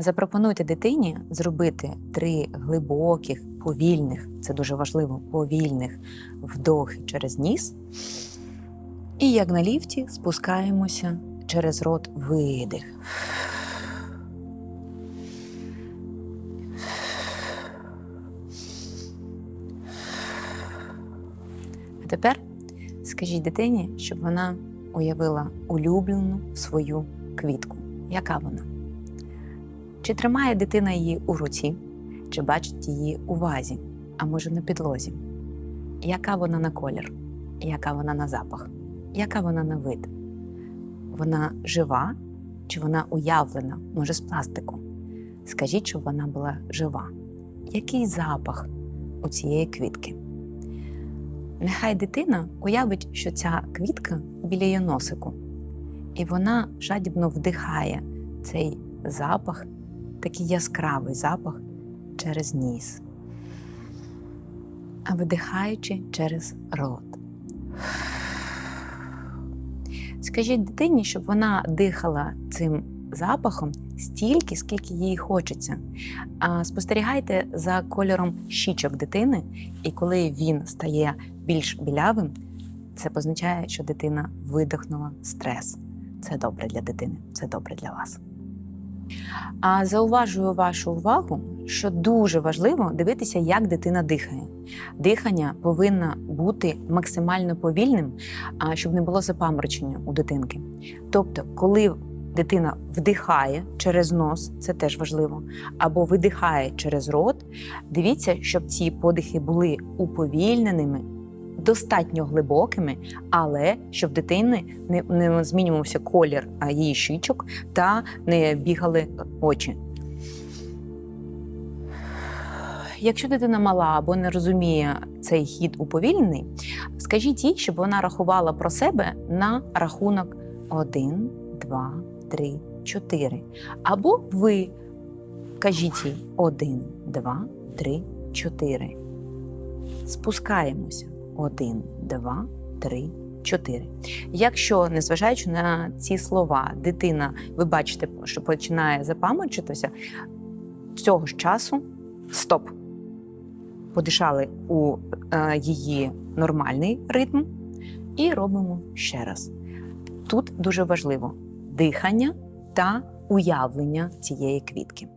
Запропонуйте дитині зробити три глибоких, повільних, це дуже важливо, повільних вдохи через ніс. І як на ліфті спускаємося через рот видих. А тепер скажіть дитині, щоб вона уявила улюблену свою квітку. Яка вона? Чи тримає дитина її у руці, чи бачить її у вазі, а може на підлозі? Яка вона на колір? Яка вона на запах? Яка вона на вид? Вона жива чи вона уявлена, може, з пластику? Скажіть, щоб вона була жива. Який запах у цієї квітки? Нехай дитина уявить, що ця квітка біля її носику, і вона жадібно вдихає цей запах, такий яскравий запах через ніс, а видихаючи через рот. Скажіть дитині, щоб вона дихала цим запахом стільки, скільки їй хочеться. А спостерігайте за кольором щічок дитини, і коли він стає більш білявим, це позначає, що дитина видихнула стрес. Це добре для дитини, це добре для вас. А зауважую вашу увагу, що дуже важливо дивитися, як дитина дихає. Дихання повинно бути максимально повільним, щоб не було запаморочення у дитинки. Тобто, коли дитина вдихає через нос, це теж важливо, або видихає через рот, дивіться, щоб ці подихи були уповільненими, достатньо глибокими, але щоб дитини не, не змінювався колір її щічок та не бігали очі. Якщо дитина мала або не розуміє цей хід уповільнений, скажіть їй, щоб вона рахувала про себе на рахунок 1, 2, 3, 4. Або ви кажіть їй 1, 2, 3, 4. Спускаємося. 1, 2, 3, 4. Якщо, незважаючи на ці слова, дитина, ви бачите, що починає запаморочитися, цього ж часу стоп. Подишали у е, її нормальний ритм і робимо ще раз. Тут дуже важливо дихання та уявлення цієї квітки.